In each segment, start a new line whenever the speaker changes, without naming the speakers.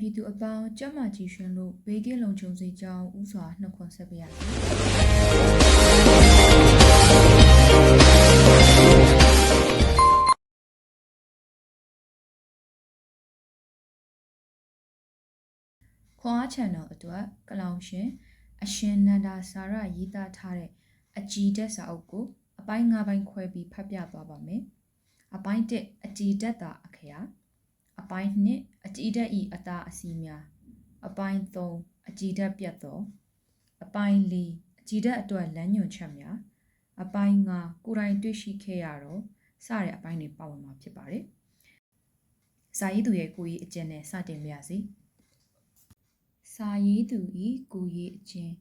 ပြည်သူအပေါင်းကျမ်းမာကြည်ရှင်လို့ဘေးကင်းလုံခြုံစေကြောင်းဥစွာနှုတ်ခွန်းဆက်ပါရစေ။ခွန်အားချန်တော်အတွက်ကလောင်ရှင် အရှင်နန္ဒာစာရရေးသားထားတဲ့အကြည်တက်စာအုပ်ကိုအပိုင်း၅ပိုင်းခွဲပြီးဖတ်ပြသွားပါမယ်။အပိုင်း၁အကြည်တက်တာအခရာ အပိုင်း2အကြည်တက်ဤအတာအစီများအပိုင်း3အကြည်တက်ပြတ်သောအပိုင်း4အကြည်တက်အတွက်လမ်းညွှန်ချက်များအပိုင်း5ကိုယ်တိုင်တွေ့ရှိခဲ့ရတော့စတဲ့အပိုင်းတွေပါဝင်မှာဖြစ်ပါတယ်။စာရေးသူရဲ့ကိုယ်ရေးအကျဉ်းနဲ့စတင်ပါရစေ။စာရေးသူဤကိုယ်ရေးအကျဉ်း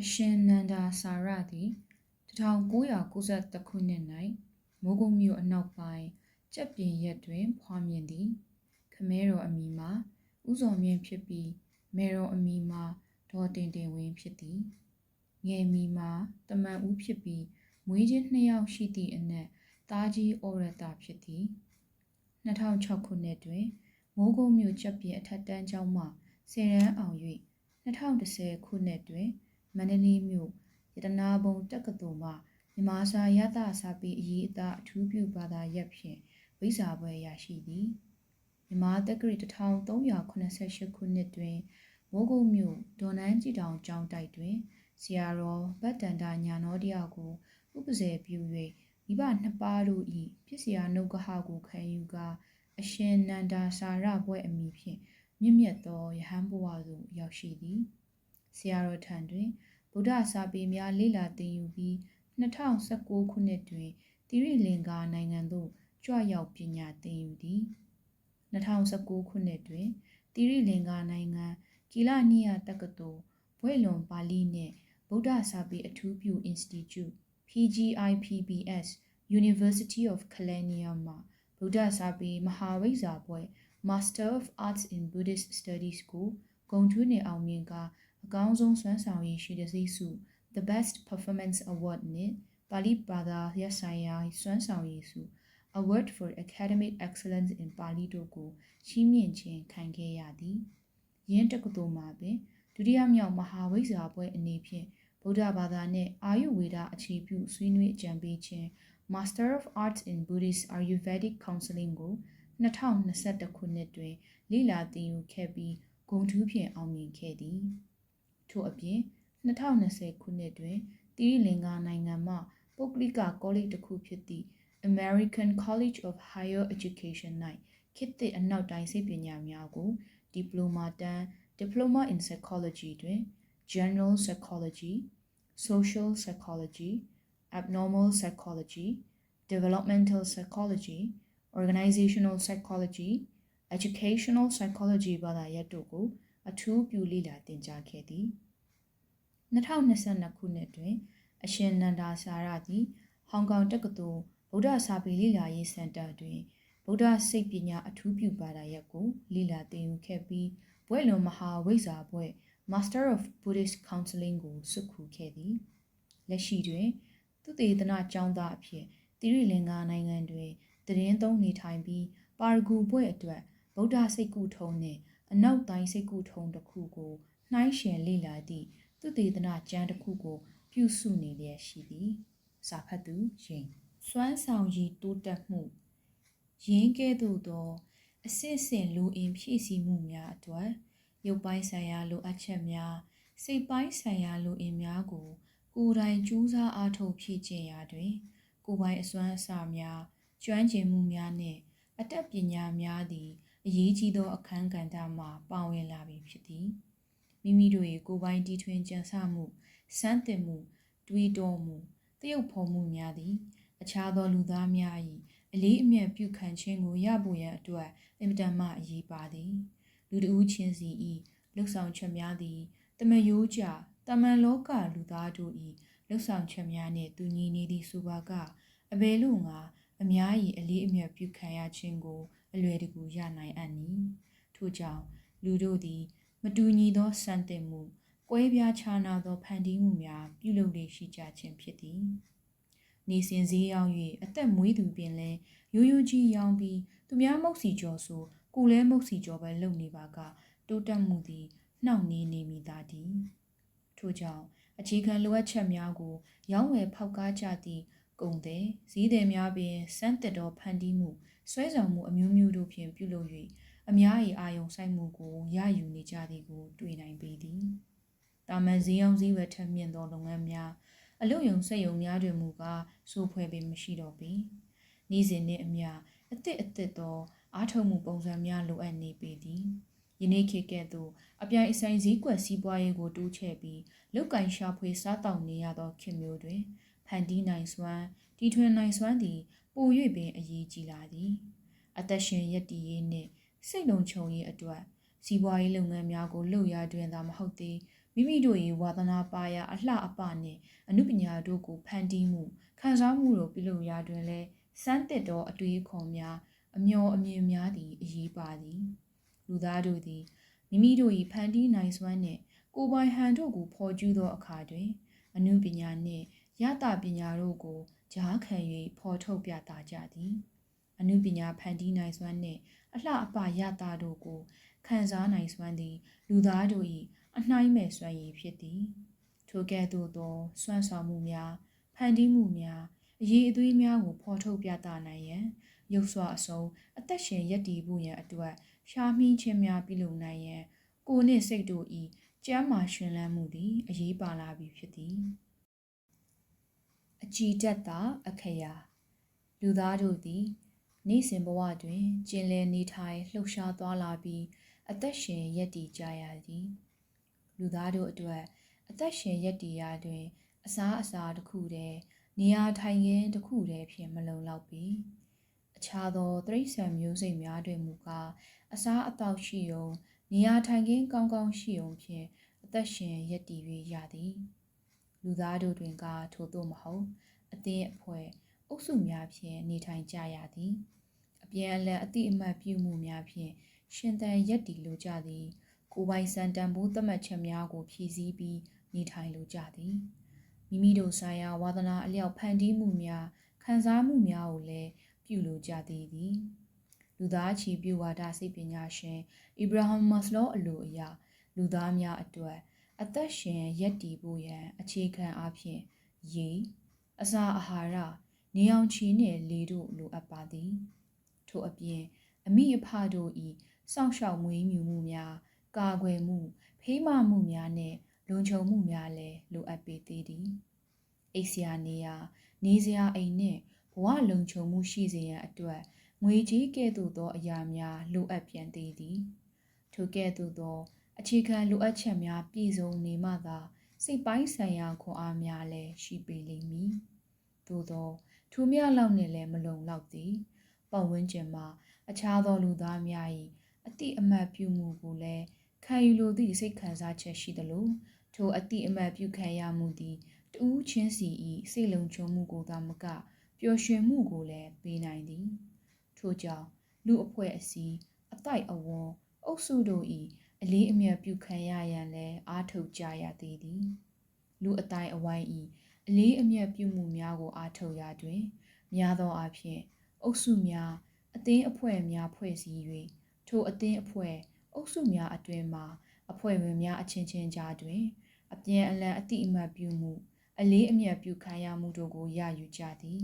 အရှင်နန္ဒာစာရသည်1992ခုနှစ်၌မိုးကုတ်မြို့အနောက်ပိုင်းကြက်ပြင်ရက်တွင်ဖွားမြင်သည်ခ မဲတော်အမိမှာဥဇော်မြင့်ဖြစ်ပြီးမေတော်အမိမှာဒေါ်တင်တင်ဝင်းဖြစ်သည်ငယ်မီမှာတမန်ဦးဖြစ်ပြီးမွေးချင်းနှစ်ယောက်ရှိသည့်အနက်သားကြီးဩရတဖြစ်သည်2006ခုနှစ်တွင်မိုးကုတ်မြို့ကြက်ပြင်အထက်တန်းကျောင်းမှဆယ်ရန်အောင်၍2010ခုနှစ်တွင်မန္တလေးမြို့ရတနာဘုံတက္ကသိုလ်မှမြန်မာစာရသစာပေအရေးအသားအထူးပြုဘာသာရပ်ဖြင့်ဝိဇာဘွဲ့ရရှိသည် မြန်မာတက္ကရီ1388ခုနှစ်တွင်မိုးကုတ်မြို့ဒွန်နန်းကြည်တောင်ကျောင်းတိုက်တွင်ဆရာတော်ဗတ္တန္တညာနောတရားကိုဥပဇေပြု၍မိဘနှစ်ပါးတို့၏ဖြစ်စရာနှုတ်ကဟကိုခံယူကာအရှင်နန္ဒာစာရဘွဲ့အမိဖြင့်မြင့်မြတ်သောယဟန်ဘုရားသို့ရောက်ရှိသည်ဆရာတော်ထံတွင်ဗုဒ္ဓစာပေများလေ့လာသင်ယူပြီး2019ခုနှစ်တွင်တိရိလင်္ကာနိုင်ငံသို့ကြွရောက်ပညာသင်ယူသည် 2019ခုနှစ်တွင်တိရိလင်္ကာနိုင်ငံကီလာနီယာတက္ကသိုလ်ဘွဲ့လွန်ပါဠိနှင့်ဗုဒ္ဓစာပေအထူးပြု Institute PGIPBS University of Kelaniya မှာဗုဒ္ဓစာပေမဟာဝိဇ္ဇာဘွဲ့ Master of Arts in Buddhist Studies ကိုဂုဏ်ထူးနှင့်အောင်မြင်ကာအကောင်းဆုံးစွမ်းဆောင်ရည်ရှိတဲ့စိစု The Best Performance Award နှင့်ပါဠိဘာသာရပ်ဆိုင်ရာစွမ်းဆောင်ရည်စု Award for Academic Excellence in Pali တို့ကိုချီးမြှင့်ခြင်းခံခဲ့ရသည်။ယင်းတက္ကသိုလ်မှာပင်ဒုတိယမြောက်မဟာဝိဇ္ဇာပွဲအနေဖြင့်ဗုဒ္ဓဘာသာနှင့်အာယုဝေဒအခြေပြုဆွေးနွေးအကြံပေးခြင်း Master of Arts in Buddhist Ayurvedic Counseling ကို2021ခုနှစ်တွင်လေ့လာသင်ယူခဲ့ပြီးဂုဏ်ထူးဖြင့်အောင်မြင်ခဲ့သည်။ထို့အပြင်2020ခုနှစ်တွင်တိရိလင်္ကာနိုင်ငံမှပုဂ္ဂလိကကောလိပ်တစ်ခုဖြစ်သည့် American College of Higher Education ၌ခေတ်သစ်အနောက်တိုင်းစိတ်ပညာများကိုဒီပလိုမာတန်း Diploma in Psychology တွင် General Psychology, Social Psychology, Abnormal Psychology, Developmental Psychology, Organizational Psychology, Educational Psychology ဘာသာရပ်တို့ကိုအထူးပြုလေ့လာသင်ကြားခဲ့သည်2022ခုနှစ်တွင် အရှင်နန္ဒာစာရသည်ဟောင်ကောင်တက္ကသိုလ် ဗုဒ္ဓစာပေလေ့လာရေးစင်တာတွင်ဗုဒ္ဓစိတ်ပညာအထူးပြုဘာသာရပ်ကိုလေ့လာသင်ယူခဲ့ပြီးဘွဲ့လွန်မဟာဝိဇ္ဇာဘွဲ့ Master of Buddhist Counseling ကိုစွတ်ခူခဲ့သည်လက်ရှိတွင် သူတေသနကျောင်းသားအဖြစ်တိရိလင်္ကာနိုင်ငံတွင်တည်င်းသုံးနေထိုင်ပြီးပါရဂူဘွဲ့အတွက်ဗုဒ္ဓစိတ်ကူထုံးနှင့်အနောက်တိုင်းစိတ်ကူထုံးတစ်ခုကိုနှိုင်းယှဉ်လေ့လာသည့်သူတေသနကျမ်းတစ်ခုကို ပြုစုနေလျက်ရှိသည်စာဖတ်သူရင် စွမ်းဆောင်ရည်တိုးတက်မှုရင်းကဲ့သို့သောအစစ်စင်လူအင်ဖြည့်ဆည်းမှုများအတွက်ရုပ်ပိုင်းဆိုင်ရာလိုအပ်ချက်များစိတ်ပိုင်းဆိုင်ရာလိုအင်များကို ကိုယ်တိုင်ကြိုးစားအားထုတ်ဖြည့်ကျင့်ရာတွင် ကိုယ်ပိုင်အစွမ်းအစများကျွမ်းကျင်မှုများနှင့်အတတ်ပညာများသည်အရေးကြီးသောအခန်းကဏ္ဍမှပါဝင်လာပြီဖြစ်သည်မိမိတို့၏ကိုယ်ပိုင်တီထွင်ကြံစမှုစမ်းသစ်မှုတွေးတောမှုတရုပ်ဖော်မှုများသည် အခြားသောလူသားများ၏အလေးအမြတ်ပြုခံခြင်းကိုရဖို့ရန်အတွက်အင်မတန်မှအရေးပါသည်လူတဦးချင်းစီ၏လှုပ်ဆောင်ချက်များသည်တမယိုးကြတမန်လောကလူသားတို့၏လှုပ်ဆောင်ချက်များနှင့်တူညီနေသည့်ဆိုပါကအဘယ်လိုငါအများ၏အလေးအမြတ်ပြုခံရခြင်းကိုအလွယ်တကူရနိုင်အပ်နီထို့ကြောင့်လူတို့သည် မတူညီသောစံတင်မှုကွဲပြားခြားနာသောဖန်တီးမှုများပြုလုပ်လေရှိကြခြင်းဖြစ်သည် နေစဉ်စည်းရောက်၍အသက်မွေးသူပင်လဲရိုးရိုးကြီးရောင်းပြီးသူများမုတ်စီကျော်ဆိုကိုလဲမုတ်စီကျော်ပဲလုပ်နေပါကတိုးတက်မှုသည်နှောင့်နှေးနေမိသာသည်ထို့ကြောင့်အခြေခံလိုအပ်ချက်များကို ရောင်းဝယ်ဖောက်ကားကြသည့်ကုန်သည်စည်းသည်များပင်စမ်းသစ်သောဖန်တီးမှုဆွဲဆောင်မှုအမျိုးမျိုးတို့ဖြင့်ပြုလုပ်၍အများ၏အာယုံဆိုင်မှုကိုရယူနေကြသည်ကို တွေ့နိုင်ပေသည်တာမန်ဈေးအောင်ဈေးဝယ်ထက်မြင့်သောလုပ်ငန်းများ အလို့ယုံစက်ယုံများတွင်မူကားစိုးဖွဲ့ပင်မရှိတော့ပေ။ဤစဉ်နှင့်အမျှအသစ်အသစ်သောအားထုတ်မှုပုံစံများလိုအပ်နေပေသည်။ယနေ့ခေတ်ကဲ့သို့အပြိုင်အဆိုင်စည်းကွက်စီးပွားရေးကိုတိုးချဲ့ပြီးလုတ်ကင်ရှာဖွေစားတောက်နေရသောခေတ်မျိုးတွင်ဖန်တီးနိုင်စွမ်းတီထွင်နိုင်စွမ်းသည်ပို၍ပင်အရေးကြီးလာသည်။အသက်ရှင်ရည်တည်ရေးနှင့်စိတ်လုံခြုံရေးအတွက်စီးပွားရေးလုပ်ငန်းများကိုလှုပ်ရှားတွင်သာမဟုတ်သေး မိမိတို့၏ဝါသနာပါရာအလှအပနှင့်အမှုပညာတို့ကိုဖန်တီးမှုခံစားမှုတို့ပြုလုပ်ရာတွင်လည်းစမ်းသစ်သောအတွေ့အခေါ်များအမျော်အမြင်များသည်အရေးပါသည်လူသားတို့သည်မိမိတို့၏ဖန်တီးနိုင်စွမ်းနှင့်ကိုယ်ပိုင်ဟန်တို့ကိုဖော်ကျူးသောအခါတွင် အမှုပညာနှင့်ရတပညာတို့ကိုကြားခံ၍ဖော်ထုတ်ပြသကြသည်အမှုပညာဖန်တီးနိုင်စွမ်းနှင့်အလှအပရတာတို့ကိုခံစားနိုင်စွမ်းသည် လူသားတို့၏ အနှိုင်းမဲ့စွမ်းရည်ဖြစ်သည်ထိုကဲ့သို့သောစွမ်းဆောင်မှုများဖန်တီးမှုများအရေးအသွေးများကိုဖော်ထုတ်ပြသနိုင်ရန်ရုပ်စွာအစုံအသက်ရှင်ရည်တည်ဖို့ရန်အတွက်ရှားမှီးခြင်းများပြုလုပ်နိုင်ရန်ကိုယ်နှင့်စိတ်တို့၏ကျမ်းမာရှင်လန်းမှုသည်အရေးပါလာပြီဖြစ်သည်အကြည်တက်တာအခရာလူသားတို့သည်နေ့စဉ်ဘဝတွင်ကျင်လည်နေထိုင်လှုပ်ရှားသွားလာပြီးအသက်ရှင်ရည်တည်ကြရသည် လူသားတို့အတွက်အသက်ရှင်ရည်တည်ရာတွင် အစားအစာတစ်ခုတည်းနေရာထိုင်ခင်းတစ်ခုတည်းဖြင့်မလုံလောက်ပေအခြားသောတိရစ္ဆာန်မျိုးစိတ်များတွင်မူကားအစားအသောက်ရှိုံနေရာထိုင်ခင်းကောင်းကောင်းရှိုံဖြင့်အသက်ရှင်ရည်တည်၍ရသည်လူသားတို့တွင်ကထို့သို့မဟုတ်အသင်းအဖွဲ့အုပ်စုများဖြင့်နေထိုင်ကြရသည်အပြန်အလှန်အတိအမှတ်ပြုမှုများဖြင့်ရှင်သန်ရက်တည်လိုကြသည် ကိုယ်ပိုင်စံတန်ဖိုးသတ်မှတ်ချက်များကိုဖြည့်ဆည်းပြီးနေထိုင်လိုကြသည်မိမိတို့ဆိုင်ရာဝါသနာအလျောက်ဖန်တီးမှုများခံစားမှုများကိုလည်းပြုလိုကြသည်သည်လူသားချီပြုဝါဒစိတ်ပညာရှင်အီဗရာဟမ်မတ်စလောအလိုအရလူသားများအတွက်အသက်ရှင်ရက်တည်ဖို့ရန်အခြေခံအားဖြင့်ရေအစာအာဟာရနေအောင်ချီနှင့်လေတို့လိုအပ်ပါသည်ထို့အပြင်အမိအဖတို့ဤစောင့်ရှောက်မွေးမြူမှုများ ကာကွယ်မှုဖေးမမှုများနဲ့လုံခြုံမှုများလည်းလိုအပ်ပေသေးသည်အိတ်စရာနေရာနေစရာအိမ်နဲ့ဘဝလုံခြုံမှုရှိစေရန်အတွက်ငွေကြေးကဲ့သို့သောအရာများလိုအပ်ပြန်သေးသည်ထိုကဲ့သို့သောအခြေခံလိုအပ်ချက်များပြည့်စုံနေမှသာစိတ်ပိုင်းဆိုင်ရာခွန်အားများလည်းရှိပေလိမ့်မည်သို့သောထိုမြလောက်နဲ့လည်းမလုံလောက်သည်ပတ်ဝန်းကျင်မှာအခြားသောလူသားများ၏အတိအမှတ်ပြုမှုကိုလည်း ခံယူလိုသည့်စိတ်ခံစားချက်ရှိသလိုထိုအတိအမှတ်ပြုခံရမှုသည်တူးချင်းစီ၏စိတ်လုံခြုံမှုကိုသာမကပျော်ရွှင်မှုကိုလည်းပေးနိုင်သည် ထို့ကြောင့်လူအဖွဲ့အစည်းအတိုက်အဝန်းအုပ်စုတို့၏အလေးအမြတ်ပြုခံရရန်လည်းအားထုတ်ကြရသေးသည် လူအတိုင်းအဝိုင်း၏အလေးအမြတ်ပြုမှုများကိုအားထုတ်ရတွင် များသောအားဖြင့်အုပ်စုများအသင်းအဖွဲ့များဖွဲ့စည်း၍ထိုအသင်းအဖွဲ့ အုပ်စုများအတွင်မှအဖွဲ့ဝင်များအချင်းချင်းကြားတွင် အပြန်အလှန်အတိအမှတ်ပြုမှု အလေးအမြတ်ပြုခံရမှုတို့ကိုရယူကြသည်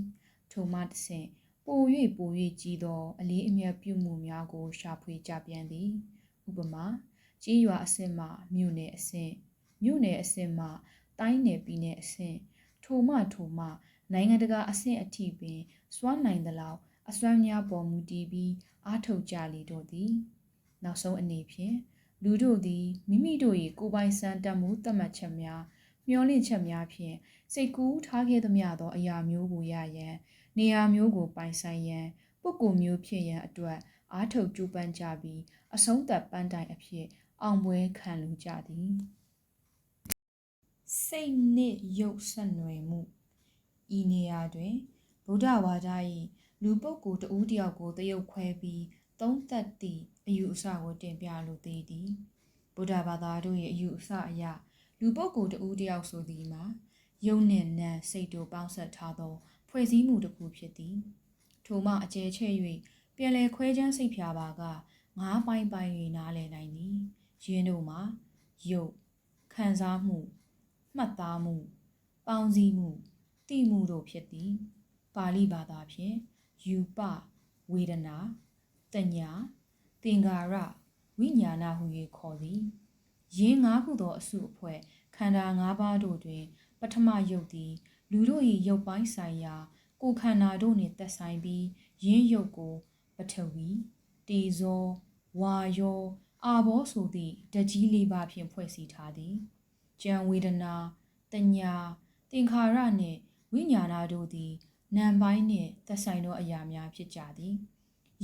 ထိုမှတစ်ဆင့်ပို၍ပို၍ကြီးသော အလေးအမြတ်ပြုမှုများကို ရှာဖွေကြပြန်သည် ဥပမာကြီးရွာအဆင့်မှမြို့နယ်အဆင့်မြို့နယ်အဆင့်မှတိုင်းနယ်ပြည်နယ်အဆင့်ထိုမှထိုမှနိုင်ငံတကာအဆင့်အထိပင် စွမ်းနိုင်သလောက်အစွမ်းများပေါ်မူတည်ပြီးအားထုတ်ကြလေတော့သည် နောက်ဆုံးအနေဖြင့်လူတို့သည်မိမိတို့၏ကိုယ်ပိုင်စံတတ်မှုသတ်မှတ်ချက်များမျှော်လင့်ချက်များဖြင့်စိတ်ကူးထားခဲ့သမျှသောအရာမျိုးကိုရရန်နေရာမျိုးကိုပိုင်ဆိုင်ရန်ပုဂ္ဂိုလ်မျိုးဖြစ်ရန်အတွက်အားထုတ်ကြိုးပမ်းကြပြီးအဆုံးသတ်ပန်းတိုင်အဖြစ်အောင်ပွဲခံလူကြသည်စိတ်နှင့်ရုပ်ဆက်နွယ်မှုဤနေရာတွင်ဗုဒ္ဓဘာသာ၏လူပုဂ္ဂိုလ်တဦးတယောက်ကိုတရုပ်ခွဲပြီး သုံးသက်သည့်အယူအဆကိုတင်ပြလိုသေးသည်ဗုဒ္ဓဘာသာတို့၏အယူအဆအရလူပုဂ္ဂိုလ်တဦးတယောက်ဆိုသည်မှာယုံနှင့်နံစိတ်တို့ပေါင်းဆက်ထားသော ဖွဲ့စည်းမှုတစ်ခုဖြစ်သည်ထိုမှအကျယ်ချဲ့၍ပြန်လည်ခွဲခြမ်းစိတ်ဖြာပါကငါးပိုင်းပိုင်း၍နားလည်နိုင်သည်ယင်းတို့မှာယုတ်ခံစားမှုမှတ်သားမှု ပေါင်းစည်းမှုတိမှုတို့ဖြစ်သည် ပါဠိဘာသာဖြင့်ယူပဝေဒနာ တညာသင်္ကာရဝိညာဏဟု၍ခေါ်သည်ယင်းငါးခုသောအစုအဖွဲ့ခန္ဓာ၅ပါးတို့တွင် ပထမယုတ်သည် လူတို့၏ရုပ်ပိုင်းဆိုင်ရာ ကိုယ်ခန္ဓာတို့နှင့်သက်ဆိုင်ပြီးယင်းယုတ်ကို ပထဝီတေဇောဝါယောအာဘောဆိုသည့်ဓာတ်ကြီးလေးပါးဖြင့်ဖွဲ့စည်းထားသည်ကြံဝေဒနာတညာသင်္ခါရနှင့်ဝိညာဏတို့သည်နာမ်ပိုင်းနှင့်သက်ဆိုင်သောအရာများဖြစ်ကြသည်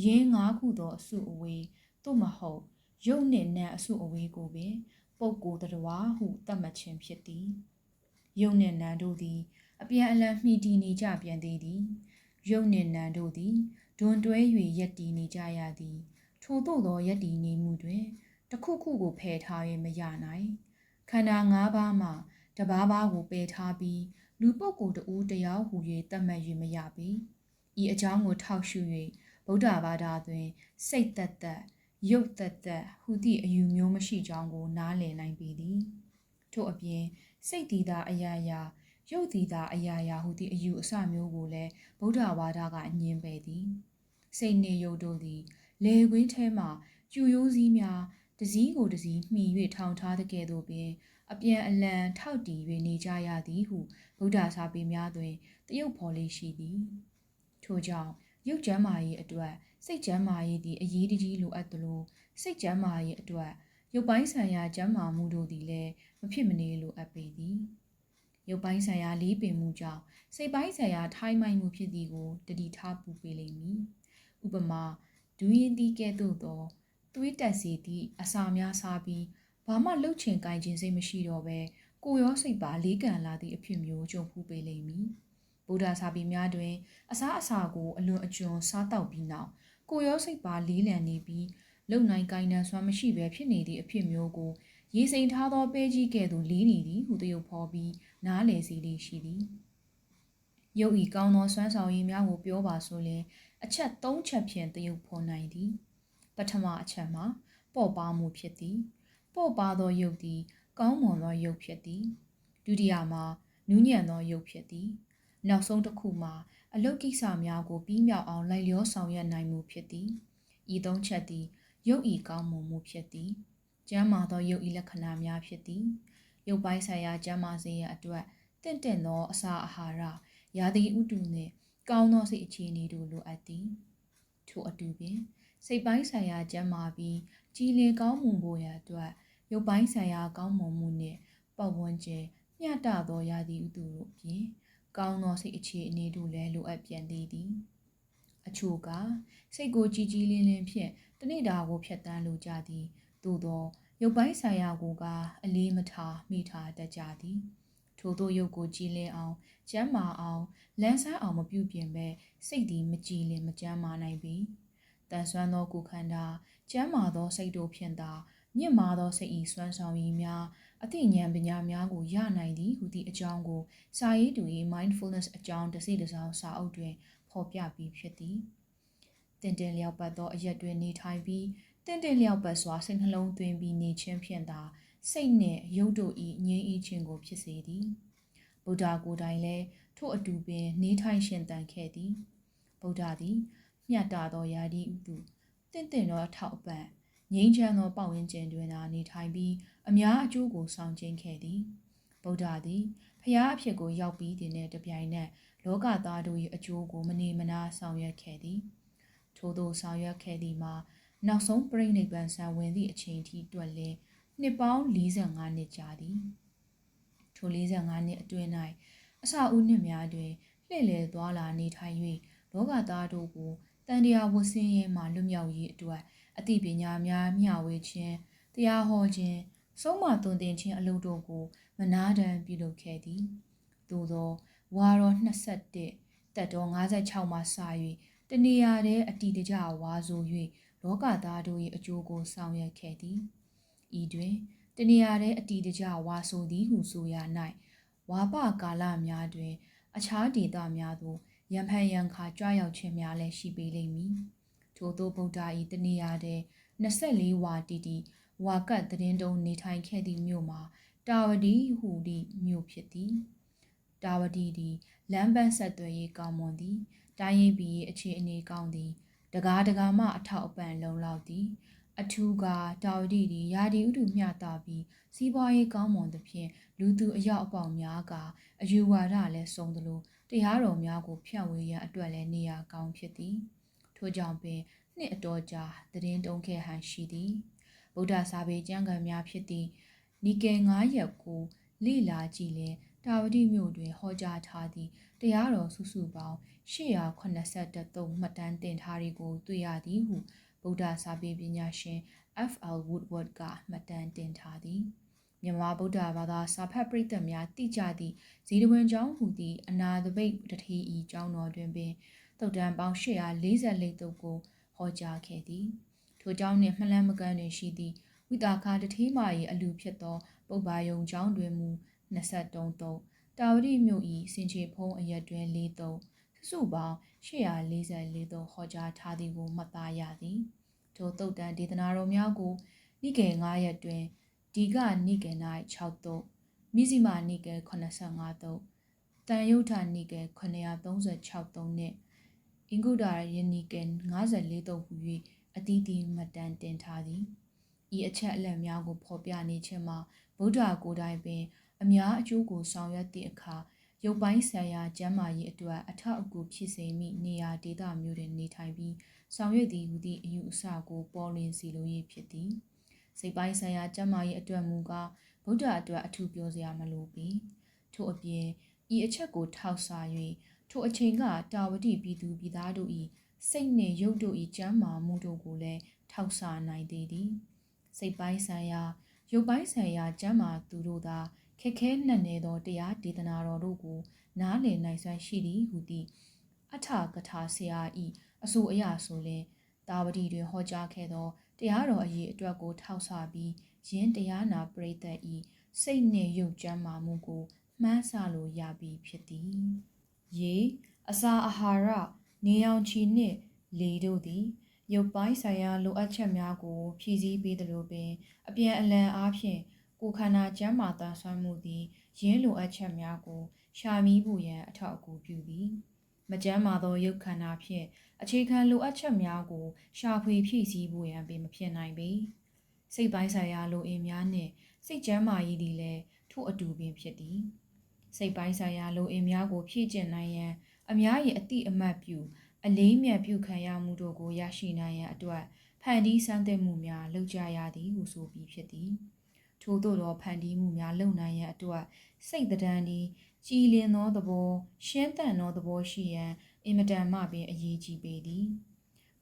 ယင်းငါးခုသောအစုအဝေးသို့မဟုတ်ရုပ်နှင့်နာမ်အစုအဝေးကိုပင် ပုဂ္ဂိုလ်တရားဟုသတ်မှတ်ခြင်းဖြစ်သည်ယုံနှင့်နာမ်တို့သည် အပြန်အလှန်မှီတည်နေကြပြန်သေးသည်ယုံနှင့်နာမ်တို့သည်ဒွန်တွဲ၍ရက်တည်နေကြရသည်ထို့သောသောရက်တည်နေမှုတွင်တစ်ခုခုကိုဖယ်ထား၍မရနိုင်ခန္ဓာ၅ပါးမှတဘာဘာကိုပယ်ထားပြီးလူပုဂ္ဂိုလ်တဦးတယောက်ဟူ၍သတ်မှတ်၍မရပေဤအကြောင်းကိုထောက်ရှု၍ ဗုဒ္ဓဘာသာတွင်စိတ်သက်သက်ရုပ်သက်သက်ဟူသည့်အယူမျိုးမရှိကြောင်းကိုနားလည်နိုင်ပေသည်ထို့အပြင်စိတ်တည်တာအရာရာရုပ်တည်တာအရာရာဟူသည့်အယူအဆမျိုးကိုလည်းဗုဒ္ဓဘာသာကအငြင်းပယ်သည်စိတ်နှင့်ရုပ်တို့သည်လေကွင်းထဲမှကျူရိုးစည်းများတစည်းကိုတစည်းမှီ၍ထောင်ထားတဲ့ကဲ့သို့ပင်အပြန်အလှန်ထောက်တည်၍နေကြရသည်ဟုဗုဒ္ဓစာပေများတွင်တရုပ်ဖော်လေးရှိသည်ထို့ကြောင့် ရုပ်ကျမ်းမာရေးအတွက်စိတ်ကျမ်းမာရေးသည်အရေးတကြီးလိုအပ်သလိုစိတ်ကျမ်းမာရေးအတွက်ရုပ်ပိုင်းဆိုင်ရာကျမ်းမာမှုတို့သည်လည်းမဖြစ်မနေလိုအပ်ပေသည်ရုပ်ပိုင်းဆိုင်ရာလေးပင်မှုကြောင့်စိတ်ပိုင်းဆိုင်ရာထိုင်းမိုင်းမှုဖြစ်သည်ကိုတတိထားပူပေးလိမ့်မည်ဥပမာဒူးရင်တီးကဲ့သို့သောသွေးတက်စီသည့်အစာများစားပြီးဘာမှလှုပ်ချင်ကြင်ခြင်းစိတ်မရှိတော့ဘဲကိုရောစိတ်ပါလေးကန်လာသည့်အဖြစ်မျိုးကြုံဖူးပေးလိမ့်မည် ဗုဒ္ဓစာပေများတွင် အစားအစာကိုအလွန်အကျွံစားတောက်ပြီးနောက်ကိုရောစိတ်ပါလေးလံနေပြီးလုံနိုင်ကိုင်းနှံစွမ်းမရှိဘဲဖြစ်နေသည့်အဖြစ်မျိုးကိုရေစိမ်ထားသောပဲကြီးကဲ့သို့လေးနေသည်ဟုတရုပ်ဖော်ပြီးနားလေစီလေးရှိသည်ရုပ်ဤကောင်းသောစွမ်းဆောင်ရည်များကိုပြောပါဆိုရင်အချက်၃ချက်ဖြင့်တရုပ်ဖော်နိုင်သည် ပထမအချက်မှာပေါ့ပါမှုဖြစ်သည် ပေါ့ပါသောရုပ်သည် ကောင်းမွန်သောရုပ်ဖြစ်သည်ဒုတိယမှာနူးညံ့သောရုပ်ဖြစ်သည် နောက်ဆုံးတစ်ခုမှာအလုတ်ကိစ္စများကိုပြီးမြောက်အောင်လိုက်လျောဆောင်ရွက်နိုင်မှုဖြစ်သည်ဤသုံးချက်သည်ရုပ်ဤကောင်းမွန်မှုဖြစ်သည်ကျမ်းမာသောရုပ်ဤလက္ခဏာများဖြစ်သည်ရုပ်ပိုင်းဆိုင်ရာကျမ်းမာစေရန်အတွက်တင့်တယ်သောအစာအာဟာရရာသီဥတုနှင့်ကောင်းသောစိတ်အခြေအနေတို့လိုအပ်သည်ထို့အတူပင်စိတ်ပိုင်းဆိုင်ရာကျန်းမာပြီးကြည်လင်ကောင်းမွန်ဖို့ရန်အတွက်ရုပ်ပိုင်းဆိုင်ရာကောင်းမွန်မှုနှင့်ပတ်ဝန်းကျင်မျှတသောရာသီဥတုတို့အပြင် ကောင်းသောစိတ်အခြေအနေတို့လည်းလိုအပ်ပြန်သေးသည်အချို့ကစိတ်ကိုကြည်ကြည်လင်းလင်းဖြင့်တနေ့တာကိုဖြတ်တန်းလိုကြသည်သို့သောရုပ်ပိုင်းဆိုင်ရာကိုကအလေးမထားမိထားတတ်ကြသည်ထို့သောရုပ်ကိုကြည်လင်အောင်ကျမ်းမာအောင်လန်းဆန်းအောင်မပြုပြင်ပဲစိတ်သည်မကြည်လင်မကျမ်းမာနိုင်ပေတန်ဆွမ်းသောကိုယ်ခန္ဓာကျမ်းမာသောစိတ်တို့ဖြင့်သာမြင့်မာသောစိတ်ဤစွမ်းဆောင်ရည်များ အသိဉာဏ်ပညာများကိုရနိုင်သည်ဟုသည့်အကြောင်းကိုစာရေးသူ၏ mindfulness အကြောင်းတစ်စိတစ်စောင်းစာအုပ်တွင်ဖော်ပြပြီးဖြစ်သည်တင်တင်လျောက်ပတ်သောအရက်တွင်နေထိုင်ပြီးတင့်တယ်လျောက်ပတ်စွာစိတ်နှလုံးသွင်းပြီးနေခြင်းဖြင့်သာစိတ်နှင့်ရုပ်တို့၏ငြိမ်းအေးခြင်းကိုဖြစ်စေသည်ဗုဒ္ဓကိုယ်တိုင်လည်းထို့အတူပင် နေထိုင်ရှင်သန်ခဲ့သည်ဗုဒ္ဓသည်မျှတသောယာတိဥတုတင့်တယ်သောအထောက်အပံ့ ငြိမ်းချမ်းသောပတ်ဝန်းကျင်တွင်သာနေထိုင်ပြီးအများအကျိုးကိုဆောင်ကျဉ်ခဲ့သည်ဗုဒ္ဓသည်ဖျားအဖြစ်ကိုရောက်ပြီးတင်တဲ့တပြိုင်နက်လောကသားတို့၏အကျိုးကိုမနေမနာဆောင်ရွက်ခဲ့သည်ထို့သောဆောင်ရွက်ခဲ့သည်မှာနောက်ဆုံးပြိဋိဘံဆံဝင်သည့်အချိန်ထိတွက်လင်းနှစ်ပေါင်း45နှစ်ကြာသည်ထို45နှစ်အတွင်း၌အစအဦးနှစ်များတွင်လှည့်လည်သွားလာနေထိုင်၍လောကသားတို့ကိုတန်တရားဝဆင်းရဲမှလွတ်မြောက်ရေးအတွက် အသိပညာများမျှဝေခြင်းတရားဟောခြင်းဆုံးမသွန်သင်ခြင်းအလုပ်တို့ကိုမနာတမ်းပြုလုပ်ခဲ့သည်သို့သောဝါရော21တက်တော်56မှစ၍တနေရာတည်းအတီတကြဝါဆို၍လောကသားတို့၏အကျိုးကိုဆောင်ရွက်ခဲ့သည်ဤတွင်တနေရာတည်းအတီတကြဝါဆိုသည်ဟုဆိုရ၌ဝါပကာလများတွင် အခြားဒေသများသို့ရံဖန်ရံခါကြွရောက်ခြင်းများလည်းရှိပေလိမ့်မည် ထို့သောဗုဒ္ဓ၏တနေရာတည်း24ဝါတီတီဝဝါကတ်သတင်းတုံးနေထိုင်ခဲ့သည့်မြို့မှာတာဝတီဟူသည့်မြို့ဖြစ်သည်တာဝတီသည်လမ်းပန်းဆက်သွယ်ရေးကောင်းမွန်သည်တိုင်းရင်းပြည်ရေးအခြေအနေကောင်းသည်တကားတကာမှအထောက်အပံ့လုံလောက်သည် အထူးကတာဝတီသည်ယာဒီဥတုမျှတာပြီးစီးပွားရေးကောင်းမွန်သဖြင့်လူသူအယောက်အပေါက်များကအယူဝါဒလည်းစုံသလိုတရားတော်များကိုဖြန့်ဝေရန်အတွက်လည်းနေရာကောင်းဖြစ်သည် ထို့ကြောင့်ပင်နှစ်အတော်ကြာသတင်းတုံးခဲ့ဟန်ရှိသည်ဗုဒ္ဓစာပေကျမ်းဂန်များဖြစ်သည့်နီကေ9ရက်ကိုလိလာကြည့်လင်တာဝတိမြို့တွင်ဟောကြားထားသည့်တရားတော်စုစုပေါင်း883သုံးမှတ်တမ်းတင်ထားသည်ကိုတွေ့ရသည်ဟုဗုဒ္ဓစာပေပညာရှင် F.L. Woodward ကမှတ်တမ်းတင်ထားသည်မြန်မာဗုဒ္ဓဘာသာစာဖတ်ပရိသတ်များတိကျသည့်ဇီဒဝင်ကျောင်းဟူသည့်အနာသပိတ်တထေဤကျောင်းတော်တွင်ပင် တုတ်တန်ပေါင်း844တုပ်ကိုဟောကြားခဲ့သည်ထိုကျောင်းနှင့်မှလန်းမကန်းတွင်ရှိသည့်ဝိတာခာတထေးမာ၏အလူဖြစ်သော ပုပ္ပါယုံကျောင်းတွင်မူ23တုပ်တာဝတိမြို့၏စင်ချေဖုံးအရက်တွင်4တုပ်စုစုပေါင်း844တုပ်ဟောကြားထားသည်ကိုမှတ်သားရသည်ထိုတုတ်တန်ဒေသနာတော်များကိုနိကေ9ရက်တွင်ဒီကနိကေ၌6တုပ်မိဇိမာနိကေ85တုပ်တန်ယုထနိကေ936တုပ်နှင့် အင်္ဂုဒ္ဒရယနိကေ54တုပ်ဟူ၍အသီးသီးမှတ်တမ်းတင်ထားသည်ဤအချက်အလက်များကိုဖော်ပြနေခြင်းမှာဗုဒ္ဓကိုယ်တိုင်ပင် အများအကျိုးကိုဆောင်ရွက်သည့်အခါရုပ်ပိုင်းဆိုင်ရာကျမ်းမာရေးအတွက်အထောက်အကူဖြစ်စေမိနေရာဒေသမျိုးတွင်နေထိုင်ပြီးဆောင်ရွက်သည်ဟူသည့်အယူအဆကိုပေါ်လွင်စေလို၍ဖြစ်သည်စိတ်ပိုင်းဆိုင်ရာကျမ်းမာရေးအတွက်မူကားဗုဒ္ဓအတွက်အထူးပြောစရာမလိုပေထို့အပြင်ဤအချက်ကိုထောက်ဆ၍ ထိုအချိန်ကတာဝတိပြည်သူပြည်သားတို့၏စိတ်နှင့်ရုပ်တို့၏ကျမ်းမာမှုတို့ကိုလည်းထောက်ဆနိုင်သေးသည်စိတ်ပိုင်းဆိုင်ရာရုပ်ပိုင်းဆိုင်ရာကျမ်းမာသူတို့သာခက်ခဲနှံ့နေသောတရားဒေသနာတော်တို့ကို နားလည်နိုင်စွမ်းရှိသည်ဟုသည့်အထကထာဆရာဤအဆိုအရဆိုလင်တာဝတိတွင်ဟောကြားခဲ့သောတရားတော်အရေးအတွက်ကို ထောက်ဆပြီးယင်းတရားနာပရိသတ်ဤစိတ်နှင့်ရုပ်ကျမ်းမာမှုကိုမှန်းဆလို့ရပြီးဖြစ်သည် ရေအစာအာဟာရနေအောင်ချီနှင့်လေတို့သည်ရုပ်ပိုင်းဆိုင်ရာလိုအပ်ချက်များကို ဖြည့်ဆည်းပေးသလိုပင် အပြန်အလှန်အားဖြင့်ကိုယ်ခန္ဓာကျန်းမာတန်ဆွမ်းမှုသည်ရင်းလိုအပ်ချက်များကို ရှာမီးဖို့ရန်အထောက်အကူပြုသည်မကျန်းမာသောရုပ်ခန္ဓာဖြင့်အခြေခံလိုအပ်ချက်များကို ရှာဖွေဖြည့်ဆည်းဖို့ရန်ပင်မဖြစ်နိုင်ပေစိတ်ပိုင်းဆိုင်ရာလိုအင်များနှင့်စိတ်ကျန်းမာရေးသည်လည်းထို့အတူပင်ဖြစ်သည် စိတ်ပိုင်းဆိုင်ရာလိုအင်များကိုဖြည့်ကျင့်နိုင်ရန် အများ၏အတိအမှတ်ပြု အလေးမြတ်ပြုခံရမှုတို့ကိုရရှိနိုင်ရန်အတွက်ဖန်တီးစမ်းသစ်မှုများလုပ်ကြရသည်ဟုဆိုပြီးဖြစ်သည်ထို့သောသောဖန်တီးမှုများလုပ်နိုင်ရန်အတွက်စိတ်တံသည်ကြည်လင်သောသဘောရှင်းတန်သောသဘောရှိရန်အင်မတန်မှပင်အရေးကြီးပေသည်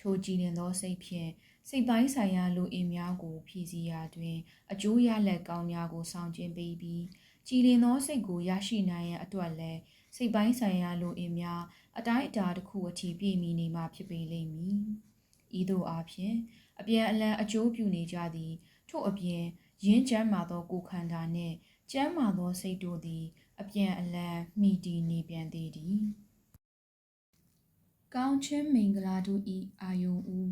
ထိုကြည်လင်သောစိတ်ဖြင့်စိတ်ပိုင်းဆိုင်ရာလူအင်များကိုဖြည့်ဆည်းရာတွင် အကျိုးရလဒ်ကောင်းများကိုဆောင်ကျဉ်ပေးပြီး ကြည်လင်သောစိတ်ကိုရရှိနိုင်ရန်အတွက်လည်းစိတ်ပိုင်းဆိုင်ရာလူအင်များအတိုင်းအတာတစ်ခုအထိပြည့်မီနေမှဖြစ်ပေလိမ့်မည်။ဤသို့အားဖြင့်အပြန်အလှန်အကျိုးပြုနေကြသည်ထို့အပြင်ရင်းကျမ်းမာသောကိုယ်ခန္ဓာနှင့်ကျမ်းမာသောစိတ်တို့သည် အပြန်အလှန်မိတည်နေပြန်သေးသည်။ကောင်းချင်းမင်္ဂလာတို့ဤအာယုံဦး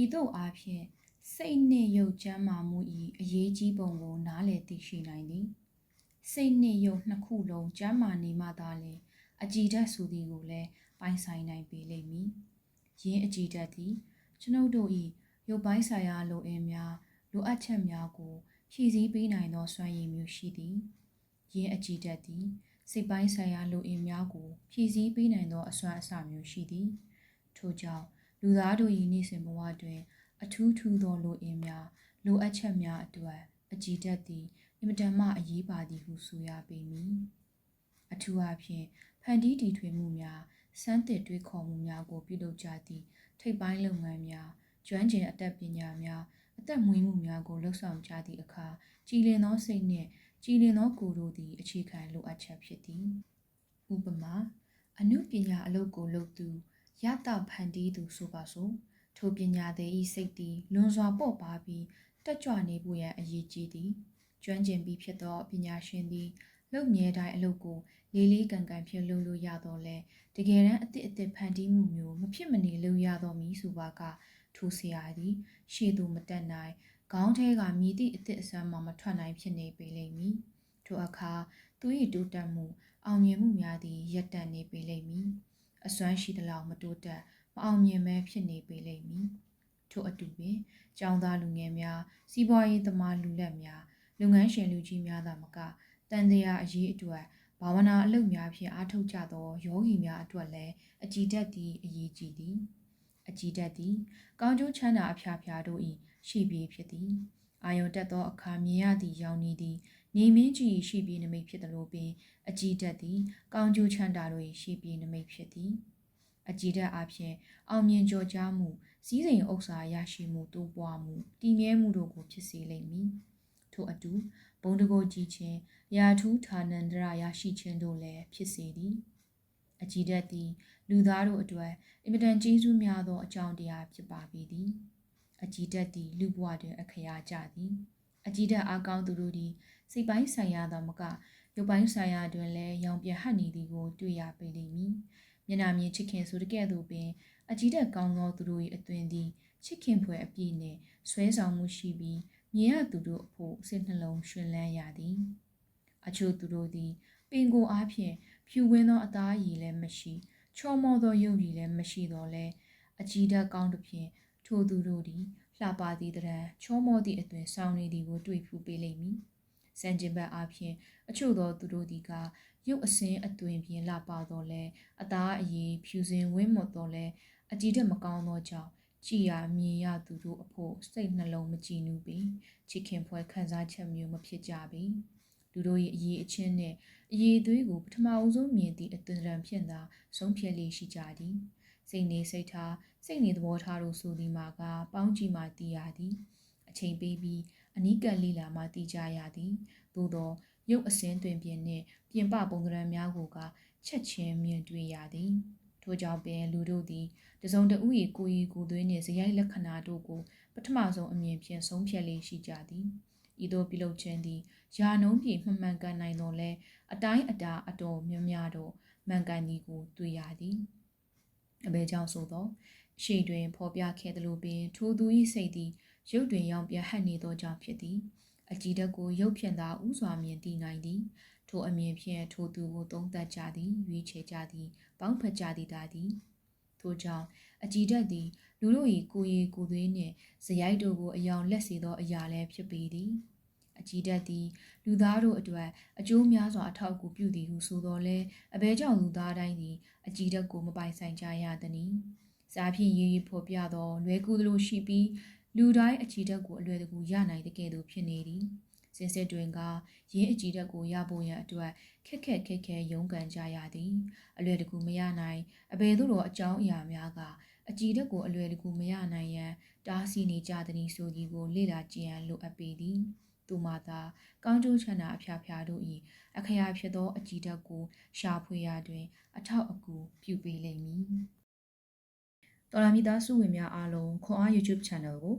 ဤသို့အားဖြင့်စိတ်နှင့်ရုပ်ကျမ်းမာမှုဤအရေးကြီးပုံကိုနားလည်သိရှိနိုင်သည်။ စိတ်နှင့်ရုပ်နှစ်ခုလုံးကျမ်းမာနေမှသာလျှင်အကြည်ဓာတ်ဆိုသည်ကိုလည်းပိုင်ဆိုင်နိုင်ပေလိမ့်မည်။ယင်းအကြည်ဓာတ်သည်ကျွန်ုပ်တို့၏ရုပ်ပိုင်းဆိုင်ရာလိုအင်များလိုအပ်ချက်များကိုဖြည့်ဆည်းပေးနိုင်သောစွမ်းရည်မျိုးရှိသည်။ယင်းအကြည်ဓာတ်သည်စိတ်ပိုင်းဆိုင်ရာလိုအင်များကိုဖြည့်ဆည်းပေးနိုင်သောအစွမ်းအစမျိုးရှိသည်။ထို့ကြောင့်လူသားတို့၏နေ့စဉ်ဘဝတွင် အထူးထူးသောလိုအင်များလိုအပ်ချက်များအတွက်အကြည်ဓာတ်သည်အ င်မတန်မှအရေးပါသည်ဟုဆိုရပေမည်။အထူးအဖြင့်ဖန်တီးတည်ထွင်မှုများစမ်းသစ်တွေးခေါ်မှုများကိုပြုလုပ်ကြသည့်ထိပ်ပိုင်းလုပ်ငန်းများကျွမ်းကျင်အတတ်ပညာများအသက်မွေးမှုများကိုလှုပ်ဆောင်ကြသည့်အခါကြည်လင်သောစိတ်နှင့်ကြည်လင်သောကိုယ်တို့သည်အခြေခံလိုအပ်ချက်ဖြစ်သည်ဥပမာအနုပညာအလုပ်ကိုလုပ်သူရတဖန်တီးသူဆိုပါစို့ထိုပညာသည်ဤစိတ်သည်လွန်စွာပေါ့ပါပြီးတက်ကြွနေဖို့ရန်အရေးကြီးသည် ကျွမ်းကျင်ပြီးဖြစ်သောပညာရှင်သည်လုပ်မြဲတိုင်းအလုပ်ကိုလေးလေးကန်ကန်ဖြင့်လုပ်လို့ရတော့လဲတကယ်တမ်းအစ်စ်အစ်ဖန်တီးမှုမျိုးမဖြစ်မနေလုပ်ရတော့မည်ဆိုပါကထိုဆရာသည်ရှေ့သို့မတက်နိုင်ခေါင်းထဲကမြည်သည့်အသည့်အဆန်းမှမထွက်နိုင်ဖြစ်နေပေလိမ့်မည်ထိုအခါသူ၏တိုးတက်မှုအောင်မြင်မှုများသည်ရပ်တန့်နေပေလိမ့်မည်အစွမ်းရှိသလောက်မတိုးတက်မအောင်မြင်မဲဖြစ်နေပေလိမ့်မည်ထို့အတူပင်ကျောင်းသားလူငယ်များစီးပွားရေးသမားလူလက်များ လုပ်ငန်းရှင်လူကြီးများသာမကတန်တရားအရေးအတွက်ဘာဝနာအလုပ်များဖြင့်အားထုတ်ကြသောယောဂီများအတွက်လည်းအကြည်တက်သည့်အရေးကြီးသည်အကြည်တက်သည်ကောင်းကျိုးချမ်းသာအဖျားဖျားတို့၏ရှိပြေဖြစ်သည်အာယုံတက်သောအခါမြင်ရသည့်ရောင်နေသည်နေမင်းကြီးရှိပြေနမိတ်ဖြစ်သလိုပင်အကြည်တက်သည်ကောင်းကျိုးချမ်းသာတို့၏ရှိပြေနမိတ်ဖြစ်သည်အကြည်တက်အပြင်အောင်မြင်ကြော်ကြားမှုစည်းစိမ်ဥစ္စာရရှိမှုတိုးပွားမှုတည်မြဲမှုတို့ကိုဖြစ်စေလိမ့်မည် ထို့အတူဘုံတကိုကြည်ခြင်းရာထူးဌာနန္ဒရရရှိခြင်းတို့လည်းဖြစ်စေသည်အကြည်တက်သည် လူသားတို့အတွက်အင်မတန်ကျေးဇူးများသောအကြောင်းတရားဖြစ်ပါပေသည်အကြည်တက်သည် လူဘဝတွင်အခရာကြသည်အကြည်တက်အားကောင်းသူတို့သည်စိတ်ပိုင်းဆိုင်ရာသောမကရုပ်ပိုင်းဆိုင်ရာတွင်လည်းရောင်ပြဟတ်နေသည်ကိုတွေ့ရပေလိမ့်မည်မျက်နာမြင်ချစ်ခင်ဆိုတကဲ့သို့ပင်အကြည်တက်ကောင်းသောသူတို့၏အသွင်သည်ချစ်ခင်ဖွယ်အပြည့်နှင့်ဆွဲဆောင်မှုရှိပြီး မြင်ရသူတို့အဖို့စိတ်နှလုံးရှင်လန်းရသည်အချို့သူတို့သည် ပင်ကိုအားဖြင့်ဖြူဝင်းသောအသားရည်လည်းမရှိချောမောသောရုပ်ရည်လည်းမရှိတော့လဲအကြည်ဓာတ်ကောင်းသဖြင့်ထိုသူတို့သည်လှပသည်တည်းချောမောသည့်အသွင်ဆောင်နေသည်ကိုတွေ့ဖူးပေလိမ့်မည်စံကျင်ဘက်အားဖြင့်အချို့သောသူတို့သည်ကရုပ်အစင်းအသွင်ဖြင့်လှပတော့လဲအသားအရည်ဖြူစင်ဝင်းမွတ်တော့လဲအကြည်ဓာတ်မကောင်းသောကြောင့် ကြည်ရမြင်ရသူတို့အဖို့စိတ်နှလုံးမကြည်နူးပေချစ်ခင်ဖွယ်ခံစားချက်မျိုးမဖြစ်ကြပေလူတို့၏အရေးအချင်းနှင့်အရေးသွေးကိုပထမအဆုံးမြင်သည့်အသွင်ရံဖြင့်သာဆုံးဖြတ်လေးရှိကြသည်စိတ်နေစိတ်ထားစိတ်နေသဘောထားတို့ဆိုသည်မှာကပေါင်းကြည့်မှသိရသည်အချိန်ပေးပြီးအနီးကပ်လိလာမှသိကြရသည်သို့သောရုပ်အစင်းတွင်ပြင်နှင့်ပြင်ပပုံသဏ္ဍာန်များကိုကချက်ချင်းမြင်တွေ့ရသည် ထို့ကြောင့်ပင်လူတို့သည်တစုံတဦး၏ကိုယ်ဤကိုယ်သွေးနှင့်ဇယိုက်လက္ခဏာတို့ကိုပထမဆုံးအမြင်ဖြင့်ဆုံးဖြတ်လေးရှိကြသည်ဤသို့ပြုလုပ်ခြင်းသည်ယာနှုံးပြေမှန်မှန်ကန်နိုင်တော်လဲအတိုင်းအတာအတော်များများတော့မှန်ကန်သည်ကိုတွေ့ရသည်အဘဲကြောင့်ဆိုသောရှေ့တွင်ဖော်ပြခဲ့သလိုပင် ထိုသူ၏စိတ်သည်ရုပ်တွင်ရောင်ပြဟတ်နေသောကြောင့်ဖြစ်သည်အကြည်တက်ကိုရုပ်ဖြင့်သာဥစွာမြင်သိနိုင်သည် ထိုအမြင်ဖြင့်ထိုသူကိုသုံးသပ်ကြသည်ရွေးချယ်ကြသည်ပေါင်းဖက်ကြသည်တာသည်ထို့ကြောင့်အကြည်တက်သည် လူတို့၏ကိုယ်ရည်ကိုယ်သွေးနှင့်ဇယိုက်တို့ကိုအယောင်လက်စေသောအရာလည်းဖြစ်ပေသည်အကြည်တက်သည်လူသားတို့အတွက်အကျိုးများစွာအထောက်အကူပြုသည်ဟုဆိုတော်လဲအဘဲကြောင့်လူသားတိုင်းသည်အကြည်တက်ကိုမပိုင်ဆိုင်ကြရသည်။စားဖြင့်ရေးရေးဖော်ပြသောလွယ်ကူသလိုရှိပြီးလူတိုင်းအကြည်တက်ကိုအလွယ်တကူရနိုင်တဲ့ကဲ့သို့ဖြစ်နေသည်။ စင်စစ်တွင်ကရင်းအကြည်တက်ကိုရဖို့ရန်အတွက်ခက်ခက်ခဲခဲရုန်းကန်ကြရသည်။အလွယ်တကူမရနိုင်အဘယ်သို့သောအကြောင်းအရာများကအကြည်တက်ကိုအလွယ်တကူမရနိုင်ရန်တားဆီးနေကြသည်ဆိုကြီးကိုလေ့လာကြည့်ရန်လိုအပ်ပေသည်။သူမှသာကောင်းကျိုးချမ်းသာအဖျားဖျားတို့၏အခရာဖြစ်သောအကြည်ဓာတ်ကိုရှာဖွေရာတွင် အထောက်အကူပြုပေးလိမ့်မည်။တော်လာမိသားစုဝင်များအားလုံးခွန်အား YouTube Channel ကို